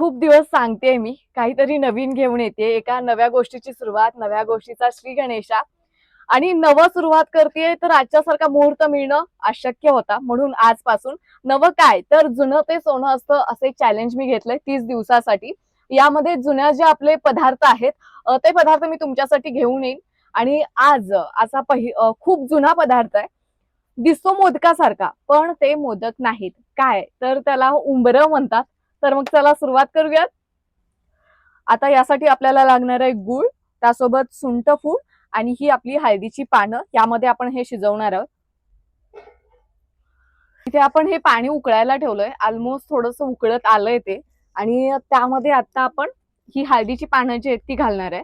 खूप दिवस सांगते मी. काहीतरी नवीन घेऊन येते एका नव्या गोष्टीची सुरुवात नव्या गोष्टीचा श्री गणेशा. आणि नवं सुरुवात करते तर आजच्यासारखा मुहूर्त मिळणं अशक्य होता. म्हणून आजपासून नवं काय? तर जुनं ते सोनं असतं असे चॅलेंज मी घेतलंय तीस दिवसासाठी. यामध्ये जुन्या जे आपले पदार्थ आहेत ते पदार्थ मी तुमच्यासाठी घेऊन येईन. आणि आज असा पहि खूप जुना पदार्थ आहे. दिसतो मोदकासारखा पण ते मोदक नाहीत. काय? तर त्याला उंबरं म्हणतात. तर मग चला सुरुवात करूयात. आता यासाठी आपल्याला लागणार आहे गुळ त्यासोबत सुंठ फूड आणि ही आपली हळदीची पानं. यामध्ये आपण हे शिजवणार आहोत. इथे आपण हे पाणी उकळायला ठेवलंय. ऑलमोस्ट थोडस उकळत आलंय ते. आणि त्यामध्ये आता आपण ही हळदीची पानं जी आहेत ती घालणार आहे.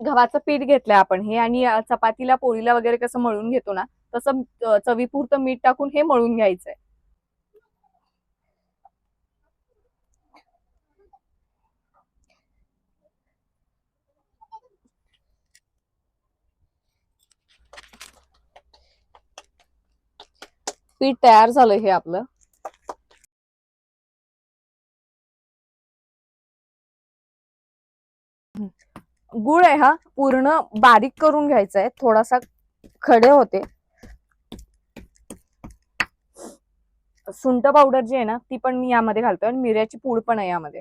गव्हाचं पीठ घेतलंय आपण हे आणि चपातीला पोळीला वगैरे कसं मळून घेतो ना तसं चवीपुरतं मीठ टाकून हे मळून घ्यायचंय. पीठ तयार झालंय हे आपलं. गुळ आहे हा पूर्ण बारीक करून घ्यायचा आहे थोडासा खडे होते. सुंठ पावडर जी आहे ना ती पण मी यामध्ये घालतोय आणि मिऱ्याची पूड पण आहे यामध्ये.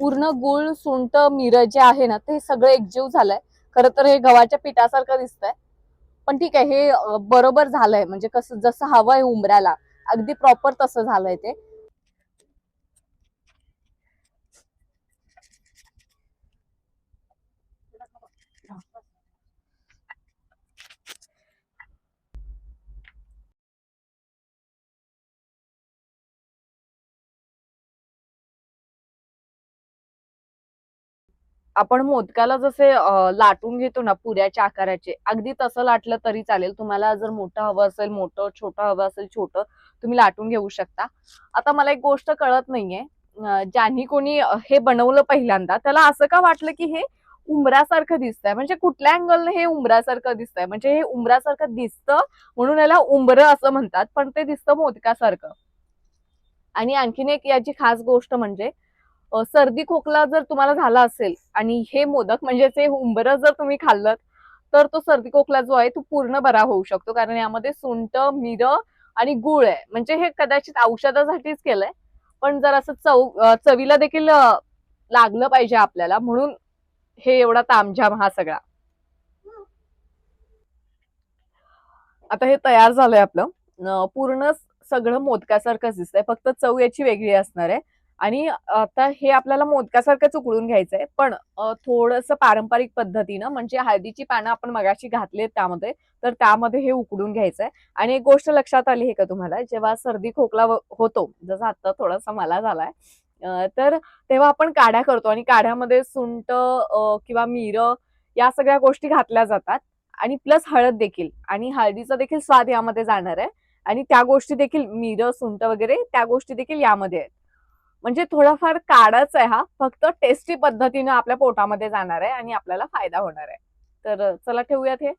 पूर्ण गुळ सुंठ मिरं जे आहे ना ते सगळं एकजीव झालंय. खरं तर हे गव्हाच्या पिठासारखं दिसतंय. पण ठीक आहे हे बरोबर झालंय. म्हणजे कसं जसं हवंय उंबऱ्याला अगदी प्रॉपर तसं झालंय ते. आपण मोदकाला जसे लाटून घेतो ना पुऱ्याच्या आकाराचे अगदी तसं लाटलं तरी चालेल. तुम्हाला जर मोठं हवं असेल मोठं छोटं हवं असेल छोटं तुम्ही लाटून घेऊ शकता. आता मला एक गोष्ट कळत नाहीये. ज्यांनी कोणी हे बनवलं पहिल्यांदा त्याला असं का वाटलं की हे उंबरासारखं दिसतंय? म्हणजे कुठल्या अँगलने हे उंबरासारखं दिसतंय? म्हणजे हे उंबरासारखं दिसतं म्हणून याला उंबर असं म्हणतात पण ते दिसतं मोदकासारखं. आणि आणखीन एक याची खास गोष्ट म्हणजे सर्दी खोकला जर तुम्हाला झाला असेल आणि हे मोदक म्हणजे हे उंबरं जर तुम्ही खाल्लं तर तो सर्दी खोकला जो आहे तो पूर्ण बरा होऊ शकतो. कारण यामध्ये सुंट मिरं आणि गुळ आहे. म्हणजे हे कदाचित औषधासाठीच केलंय पण जर असं चव चवीला देखील लागलं पाहिजे आपल्याला म्हणून हे एवढा तामझाम हा सगळा. आता हे तयार झालंय आपलं. पूर्ण सगळं मोदकासारखंच दिसतंय. फक्त चव याची वेगळी असणार आहे. आणि आता हे आपल्याला मोदकासारखंच उकळून घ्यायचंय. पण थोडंसं पारंपरिक पद्धतीनं म्हणजे हळदीची पानं आपण मगाशी घातली त्यामध्ये तर त्यामध्ये हे उकडून घ्यायचंय. आणि एक गोष्ट लक्षात आली आहे का तुम्हाला? जेव्हा सर्दी खोकला होतो जसं आता थोडासा मला झालाय तर तेव्हा आपण काढ्या करतो आणि काढ्यामध्ये सुंट किंवा मिरं या सगळ्या गोष्टी घातल्या जातात. आणि प्लस हळद देखील. आणि हळदीचा देखील स्वाद यामध्ये जाणार आहे. आणि त्या गोष्टी देखील मिरं सुंट वगैरे त्या गोष्टी देखील यामध्ये आहेत. म्हणजे थोडाफार काढाच आहे हा. फक्त टेस्टी पद्धतीनं आपल्या पोटामध्ये जाणार आहे आणि आपल्याला फायदा होणार आहे. तर चला ठेवूयात हे.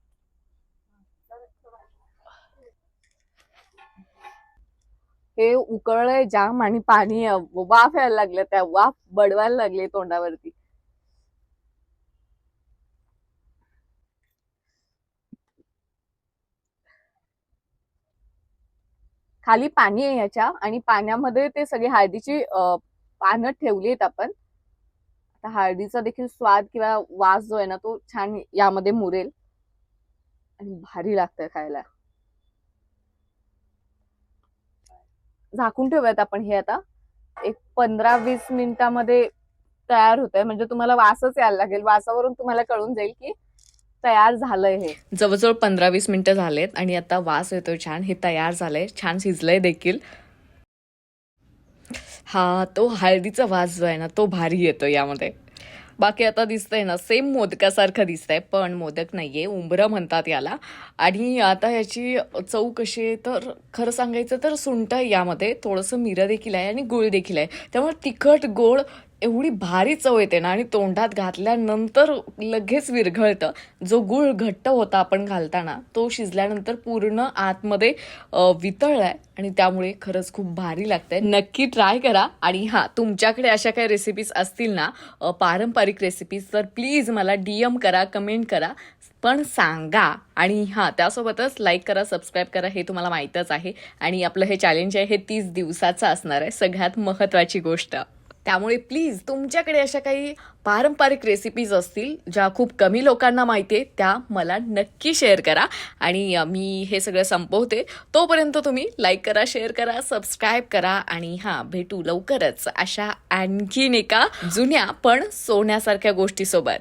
हे उकळलंय जाम आणि पाणी वाफ यायला लागलं त्या वाफ बडवायला लागले तोंडावरती. खाली पाणी आहे याच्या आणि पाण्यामध्ये ते सगळी हळदीची पानं ठेवली आहेत आपण. आता हळदीचा देखील स्वाद किंवा वास जो आहे ना तो छान यामध्ये मुरेल. आणि भारी लागतंय खायला. झाकून ठेवूयात आपण हे आता. एक पंधरा वीस मिनिटामध्ये तयार होत आहे म्हणजे तुम्हाला वासच यायला लागेल. वासावरून तुम्हाला कळून जाईल की तयार झालंय हे. जवळजवळ पंधरा वीस मिनिटं झालेत आणि आता वास येतोय छान. हे तयार झालंय. छान शिजलंय देखील. हा तो हळदीचा वास जो आहे ना तो भारी येतो यामध्ये. बाकी आता दिसतंय ना सेम मोदकासारखं दिसतंय पण मोदक नाहीये. उंबरं म्हणतात याला. आणि आता याची चव कशी आहे तर खरं सांगायचं तर सुंठ आहे यामध्ये. थोडंसं मिरं देखील आहे आणि गुळ देखील आहे. त्यामुळे तिखट गोड एवढी भारी चव येते ना आणि तोंडात घातल्यानंतर लगेच विरघळतं. जो गुळ घट्ट होता आपण घालताना तो शिजल्यानंतर पूर्ण आतमध्ये अ, वितळलाय आणि त्यामुळे खरंच खूप भारी लागतंय. नक्की ट्राय करा आणि हां तुमच्याकडे अशा काही रेसिपीज असतील ना पारंपरिक रेसिपीज तर प्लीज मला डीएम करा कमेंट करा. पण सांगा आणि हां त्यासोबतच लाईक करा सबस्क्राईब करा हे तुम्हाला माहीतच आहे. आणि आपलं हे चॅलेंज आहे हे तीस दिवसाचं असणार आहे. सगळ्यात महत्त्वाची गोष्ट. त्यामुळे प्लीज तुमच्याकडे अशा काही पारंपरिक रेसिपीज असतील ज्या खूप कमी लोकांना माहिती आहे त्या मला नक्की शेअर करा. आणि मी हे सगळं संपवते. तोपर्यंत तुम्ही लाईक करा शेअर करा सबस्क्राईब करा आणि हां भेटू लवकरच अशा आणखीन एका जुन्या पण सोन्यासारख्या गोष्टीसोबत.